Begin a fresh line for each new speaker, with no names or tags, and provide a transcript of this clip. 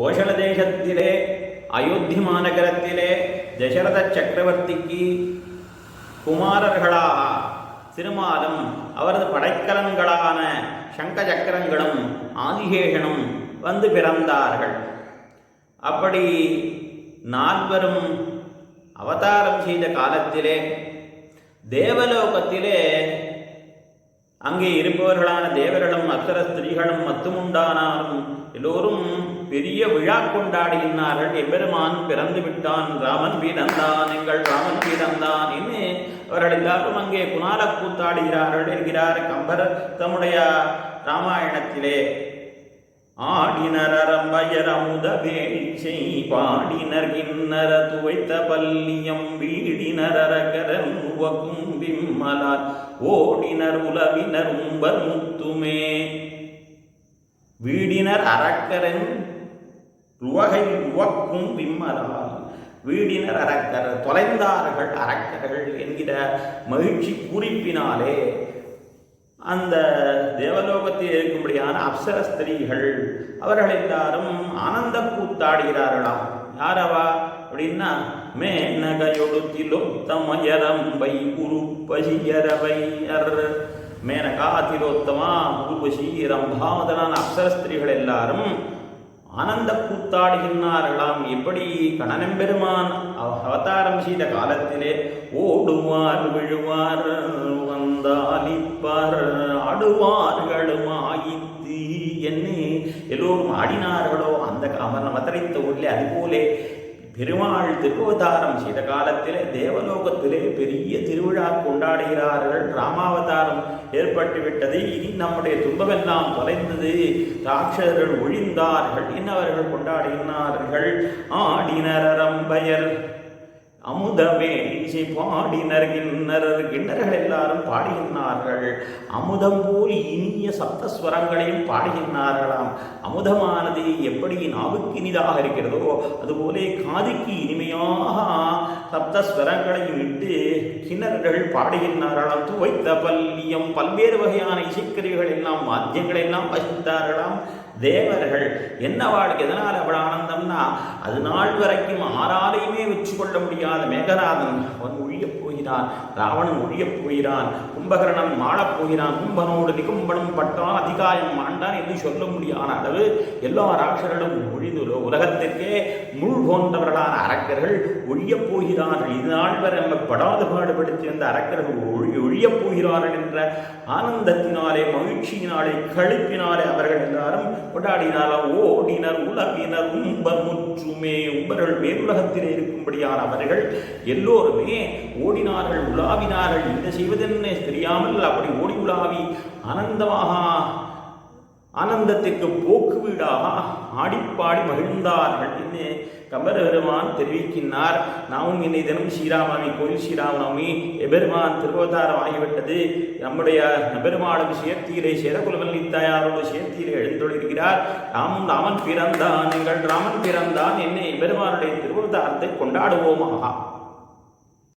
கோஷல தேசத்திலே அயோத்தி மாநகரத்திலே தசரத சக்கரவர்த்திக்கு குமாரர்களாக திருமாலும் அவரது படைக்கலன்களான சங்க சக்கரங்களும் ஆதிகேஷனும் வந்து பிறந்தார்கள். அப்படி நால்வரும் அவதாரம் செய்த காலத்திலே தேவலோகத்திலே அங்கே இருப்பவர்களான தேவர்களும் அப்சர ஸ்திரீகளும் மத்துமுண்டானாரும் எல்லோரும் பெரிய விழா கொண்டாடினார்கள். எம்பெருமான் பிறந்து விட்டான். ராமன் வீரந்தான் எங்கள் ராமன் வீரந்தான் என்று அவர்கள் எல்லாரும் அங்கே குணால கூத்தாடுகிறார்கள் என்கிறார் கம்பர் தம்முடைய ராமாயணத்திலே. ஆடினர் அரம்பயர் அமுத வேஷை பாடினர் கிண்ணர துவைத்த பல்லியம் வீடினர் அரகரன் உவக்கும் விம்மலார் ஓடினர் உலவினர் உம்பர் முத்துமே வீடினர் அரக்கரன் ருவகை உவக்கும் விம்மலால் வீடினர் அரக்கர் தொலைந்தார்கள் அரக்கர்கள் என்கிற மகிழ்ச்சி குறிப்பினாலே அந்த தேவலோகத்தில் இருக்கும்படியான அப்சர ஸ்திரீகள் அவர்கள் எல்லாரும் ஆனந்த கூத்தாடுகிறார்களாம். யாரவா? அப்படின்னா மேனகையொடுத்திலொத்தமயரம்பை உருப்பசியரவை மேனகா திலோத்தமா உருவசி ரம்பாவதனான அப்சர ஸ்திரீகள் எல்லாரும் ஆனந்த கூத்தாடுகின்றார்களாம். எப்படி? கணனம்பெருமான் அவதாரம் செய்த காலத்திலே ஓடுவார் விழுவார் வந்தாலிப்பார். ஆடுவார்களும் ஆயித்து என்ன எல்லோரும் ஆடினார்களோ? அந்த அவன் அவதரித்த ஊரிலே அதுபோலே பெருமாள் திருவதாரம் செய்த காலத்திலே தேவலோகத்திலே பெரிய திருவிழா கொண்டாடுகிறார்கள். ராமாவதாரம் ஏற்பட்டுவிட்டது. இனி நம்முடைய துன்பமெல்லாம் தொலைந்தது. ராட்சர்கள் ஒழிந்தார்கள். இன்னவர்கள் கொண்டாடுகிறார்கள் ஆடினரம்பயர் அமுதமே இசை பாடினர் கிண்ணறர் கிண்ணர்கள் எல்லாரும் பாடுகின்றார்கள் அமுதம் போல் இனிய சப்தஸ்வரங்களையும் பாடுகின்றார்களாம் அமுதமானது எப்படி நாவுக்கு இனிதாக இருக்கிறதோ அதுபோலே காதுக்கு இனிமையாக சப்தஸ்வரங்களையும் இட்டு கிண்ணர்கள் பாடுகின்றார்களாம் துவைத்த பல்லியம் பல்வேறு வகையான இசைக்கருவிகள் எல்லாம் வாத்தியங்கள் எல்லாம் வசித்தார்களாம் தேவர்கள் என்ன வாழ்க்கை? எதனால் அவ்வளோ ஆனந்தம்னா அது நாள் வரைக்கும் ஆறாலையுமே வச்சு கொள்ள முடியாத மேகநாதன் அவன் ஒழியப் போகிறான் ராவணன் ஒழியப் போகிறான் கும்பகரணன் மாளப் போகிறான் கும்பனோடு நிகும்பனும் பட்டான் அதிகாயம் மாண்டான் என்று சொல்ல முடியாத அளவு எல்லா ராட்சர்களும் ஒழிந்து உலகத்திற்கே முள் போன்றவர்களான அரக்கர்கள் ஒழியப் போகிறார்கள். இது நாள் வரை நம்ம படாது பாடுபடுத்தியிருந்த அரக்கர்கள் ஒழி ஒழியப் போகிறார்கள் என்ற ஆனந்தத்தினாலே மகிழ்ச்சியினாலே கழிப்பினாலே அவர்கள் எல்லாரும் கொண்டாடினாலும் ஓடினர் உலகினர் உம்பர் முற்றுமே உம்பர்கள் மேலுலகத்திலே இருக்கும்படியான அவர்கள் எல்லோருமே ஓடினார்கள் உலாவினார்கள். என்ன செய்வதென்னே தெரியாமல் அப்படி ஓடி உலாவி ஆனந்தமாக ஆனந்தத்திற்கு போக்கு வீடாக ஆடிப்பாடி மகிழ்ந்தார்கள். என்று கம்பரபெருமான் தெரிவிக்கின்றார் நாமும் இன்னை தினம் ஸ்ரீராமநவமி கோயில் ஸ்ரீராமநவமி எபெருமான் திருவதாரம் ஆகிவிட்டது. நம்முடைய நபெருமாளும் சேர்த்தீரை சேரகுலவல்லி தாயாரோடு சேர்த்தியிலே எழுந்தொழிருக்கிறார் ராமும் ராமன் பிறந்தான் எங்கள் ராமன் பிறந்தான். என்னை எபெருமானுடைய திருவதாரத்தை கொண்டாடுவோமாக.